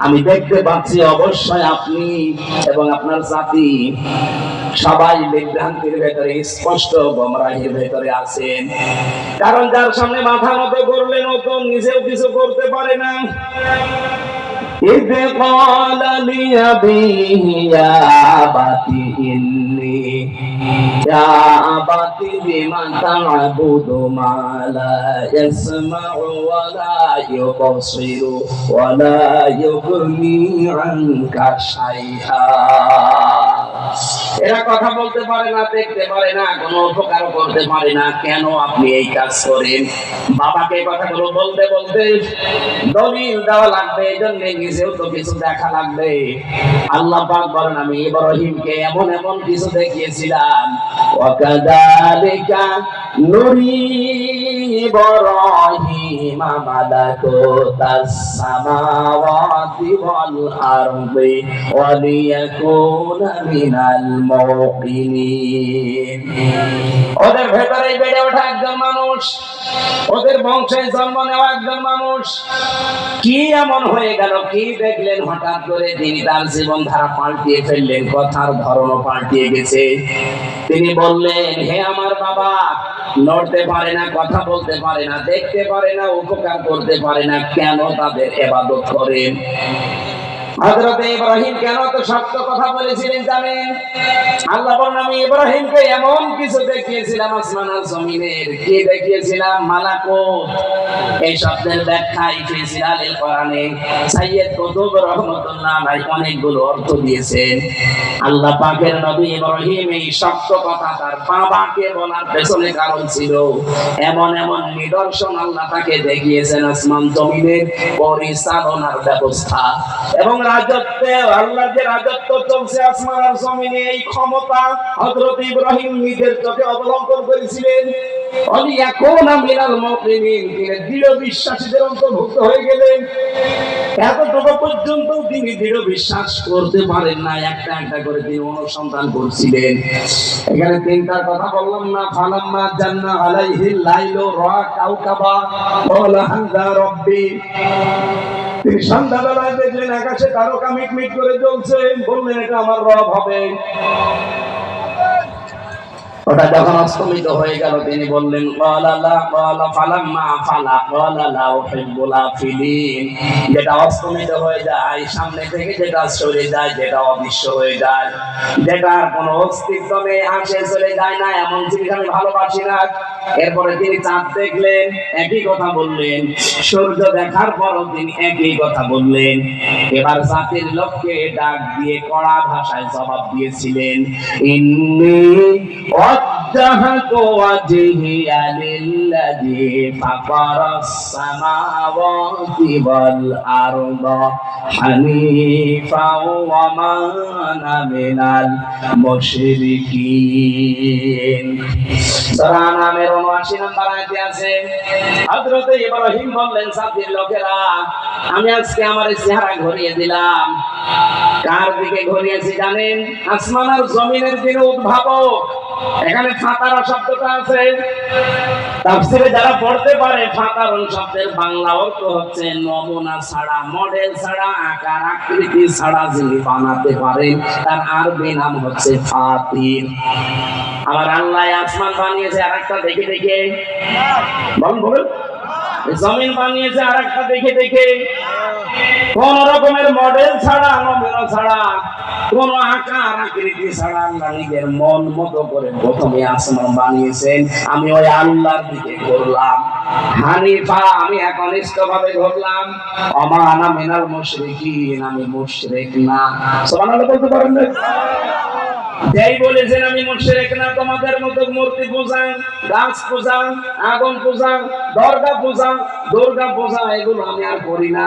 আমি দেখতে পাচ্ছি অবশ্যই আপনি এবং আপনার জাতি সবাই বিভ্রান্তির ভেতরে, স্পষ্ট গোমরাহির ভেতরে আছেন। কারণ যার সামনে মাথা মতো করলে নতুন নিজেও কিছু করতে পারে না। إذ قال لأبيه يا أبت إني يا أبت لم تعبد ما لا يسمع ولا يبصر ولا يغني عنك شيئا এরা কথা বলতে পারে না, দেখতে পারে না, কোনো উপকার করতে পারে না। কেন আপনি এই কাজ করেন? বাবাকে কথাগুলো বলতে বলতে দলিল দেওয়া লাগবে, এই জন্য নিজেও তো কিছু দেখা লাগবে। আল্লাহ পাক বলেন, আমি ইব্রাহিমকে এমন এমন কিছু দেখিয়েছিলাম। ওয়াকাদালিকা নুরি ইব্রাহিম মালাকুতাস সামাওয়াতি ওয়াল আরদি ওয়ালিয়াকুনা ওদের ভেতরে বেড়ে ওঠা একজন মানুষ, ওদের বংশে জন্ম নেওয়া একজন মানুষ। কি এমন হয়ে গেল, কি দেখলেন হঠাৎ করে তিনি তার পাল্টিয়ে ফেললেন, কথার ধরনও পাল্টিয়ে গেছে। তিনি বললেন, হে আমার বাবা, লড়তে পারে না, কথা বলতে পারে না, দেখতে পারে না, উপকার করতে পারে না, কেন তাদের এবাদত করেন? হযরত ইব্রাহিম কেন তো শক্ত কথা বলেছিলেন জানেন? আল্লাহ বলেন, আমি ইব্রাহিমকে এমন কিছু দেখিয়েছিলাম আসমান আর জমিনের। কি দেখিয়েছিলাম? এই শব্দের ব্যাখ্যা কোরআনে কুতুব রহমাতুল্লাহ অনেকগুলো অর্থ দিয়েছেন। আল্লাহ পাকের নবী ইব্রাহিম এই শক্ত কথা তার বাবাকে বলার পেছনে কারণ ছিল। এমন এমন নিদর্শন আল্লাহ তাকে দেখিয়েছেন আসমান জমিনের পরিচালনার ব্যবস্থা। এবং একটা একটা করে তিনি অনুসন্ধান করছিলেন। এখানে তিনটার কথা বললাম না, ফালাম্মা জান্না আলাইহি লাইলু রা কাউকাবা ক্বালা হাযা রব্বি। তিনি বললেন ওটা যখন অস্তমিত হয়ে গেল, তিনি বললেন যেটা অস্তমিত হয়ে যায়, সামনে থেকে যেটা সরে যায়, যেটা অদৃশ্য হয়ে যায়। যেটা কোনো অস্তিত্ব নেই আসে চলে যায় না, এমন জিনিস আমি ভালোবাসি না। এরপরে তিনি চাঁদ দেখলেন, একই কথা বললেন। সূর্য দেখার পরও তিনি একই কথা বললেন। এবার জাতির লোককে ডাক দিয়ে কড়া ভাষায় জবাব দিয়েছিলেন, ইন্নি وجهت وجهي للذي فطر السماوات والأرض حنيفا وما أنا من المشركين সূরা নামের 79 নম্বর আয়াতে আছে হযরত ইব্রাহিম বললেন সাথীর লোকেরা আমি আজকে আমার এই চেহারা ঘুরিয়ে দিলাম কার দিকে ঘুরিয়েছি জানেন আসমান আর জমিনের দিকে উদ্ভাবক এখানে ফাতারা শব্দটা আছে। তাফসিরে যারা পড়তে পারে ফাতারন শব্দের বাংলা অর্থ হচ্ছে নমুনা ছাড়া মডেল ছাড়া, আকার, আকৃতি ছাড়া যিনি বানাতে পারেন তার আরবি নাম হচ্ছে ফাতির আবার আল্লাহ আসমান বানিয়েছে আরেকটা দেখে দেখে। বলুন জমিন বানিয়েছে আরেকটা দেখে দেখে। কোন রকমের মডেল ছাড়া, নমুনা ছাড়া। কোন আকার আকৃতি ছাড়া আল্লাহ নিজের মন মতো করে প্রথমে আসমান বানিয়েছেন। আমি ওই আল্লাহর দিকে ঘুরলাম। হানিফা আমি একনিষ্ঠ ভাবে ঘুরলাম। অমানা মিনাল মুশরিকিন, আমি মুশরিক না। সুবহানাল্লাহ বলতে পারেন যেই বলেছেন আমি মুশরিক না, তোমাদের মতো মূর্তি পূজা গাছ পূজা আগুন পূজা দর্গা পূজা দুর্গা পূজা, এগুলো আমি আর করি না।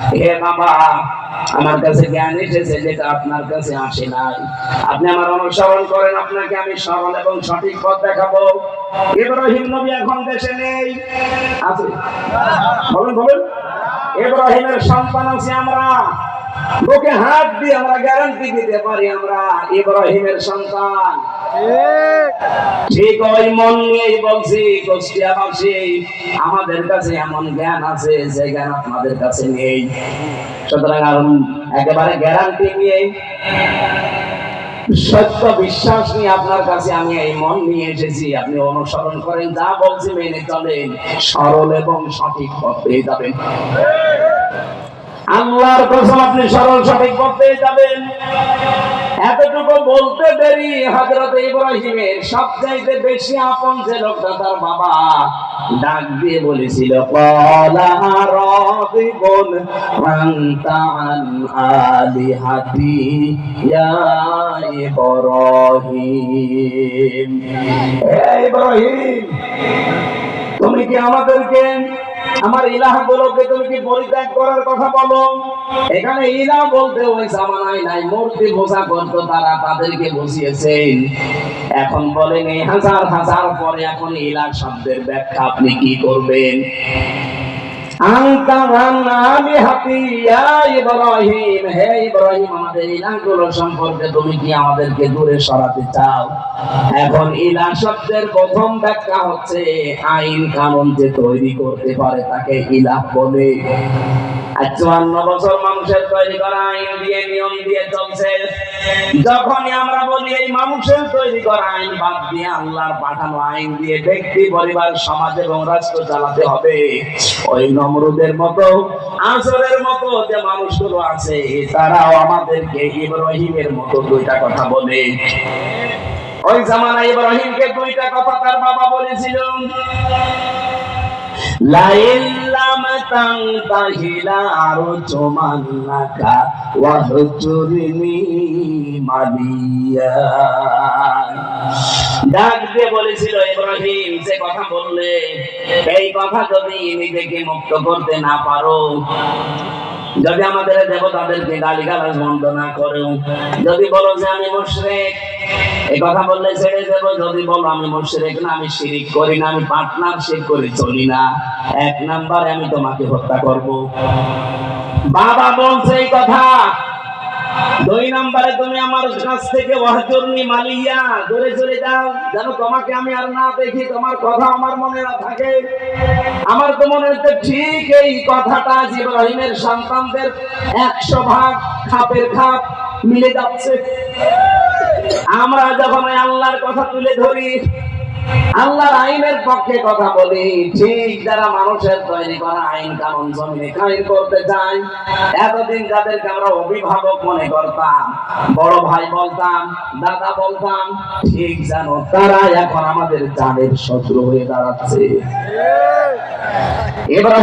হে বাবা, আমার কাছে জ্ঞান এসেছে যেটা আপনার কাছে আসে নাই। আপনি আমার অনুসরণ করেন, আপনাকে আমি সরল এবং সঠিক পথ দেখাবো। ইব্রাহিম নবী এখন দেশে নেই। আছে? বলেন বলেন। ইব্রাহিমের সন্তান আছি আমরা। বুকে হাত দিয়ে আমরা গ্যারান্টি দিতে পারি আমরা ইব্রাহিমের সন্তান। ওই মন নিয়েই বলছি কুষ্টিয়াবাসী আমাদের কাছে এমন জ্ঞান আছে, যে জ্ঞান আপনাদের কাছে নেই। সুতরাং একেবারে গ্যারান্টি নিয়ে, সত্য বিশ্বাস নিয়ে আপনার কাছে আমি এই মন নিয়ে এসেছি। আপনি অনুসরণ করেন যা বলছি মেনে চলেন, সরল এবং সঠিক পথ পেয়ে যাবেন। আল্লাহর কসম আপনি সরল সঠিক পথ পেয়ে যাবেন। এতটুকু বলতে দেরি হযরত ইব্রাহিমের সবচাইতে বেশি আপন যে লোকটা তার বাবা। ডাক দিয়ে বলেছিল আন আলিহাতি ইয়া ইব্রাহিম। হে ইব্রাহিম! তুমি কি আমাদেরকে আমার ইলাহ গুলোকে তুমি কি পরিত্যাগ করার কথা বলো? এখানে ইলাহ বলতে ওই জামানায় নাই, মূর্তি পূজা করতো তারা তাদেরকে বসিয়েছেন এখন বলেন হাজার হাজার পরে এখন ইলাহ শব্দের ব্যাখ্যা আপনি কি করবেন? সম্পর্কে তুমি কি দূরে সরাতে চাও? এখন ইলা শব্দের প্রথম ব্যাখ্যা হচ্ছে, আইন কানুন যে তৈরি করতে পারে তাকে ইলাহ বলে। আর চুয়ান্ন বছর মানুষের তৈরি করা আইন দিয়ে, নিয়ম দিয়ে চলছে। যখনই আমরা বলি এই মানুষের তৈরি করা আইন, বাদ দিয়ে আল্লাহর পাঠানো আইন দিয়ে ব্যক্তি, পরিবার, সমাজ এবং রাষ্ট্র চালাতে হবে। ওই নমরুদের মতো আসরের মতো যে মানুষগুলো আছে, তারাও আমাদেরকে ইব্রাহিমের মতো দুইটা কথা বলে। ওই জামানা ইব্রাহিমকে দুইটা কথা তার বাবা বলেছিল। লাইন মালিয়া ডাক দিয়ে বলেছিল, ইব্রাহিম কথা বললে, এই কথা যদি নিজেকে মুক্ত করতে না পারো, যদি আমাদের দেবতাদেরকে গালি গালাজ বন্ধ না করো, যদি বলো যে আমি মুশরিক এই কথা বললে ছেড়ে দেবো, যদি বলো আমি মুশরিক না, আমি শিরিক করি না, আমি পার্টনারশিপ করে চলি না। এক নাম্বারে আমি তোমাকে হত্যা করব। বাবা বলছে এই কথা। দুই নম্বরে তুমি আমার কাছ থেকে ওয়াহজুরনি মালিয়া দূরে চলে যাও। যেন তোমাকে আমি আর না দেখি, তোমার কথা আমার মনে না থাকে। আমার তো মনে হচ্ছে ঠিক এই কথাটা ইব্রাহিমের সন্তানদের একশো ভাগ খাপের খাপ মিলে যাচ্ছে। আমরা যখন আল্লাহর কথা তুলে ধরি আল্লাহর আইনের পক্ষে কথা বলি ঠিক যারা মানুষের তৈরি করা আইন কানুন জমিনে কায়েম করতে চায় এতদিন যাদেরকে আমরা অভিভাবক মনে করতাম বড় ভাই বলতাম দাদা বলতাম ঠিক জানো তারা এখন আমাদের জানের শত্রু হয়ে দাঁড়াচ্ছে। এবার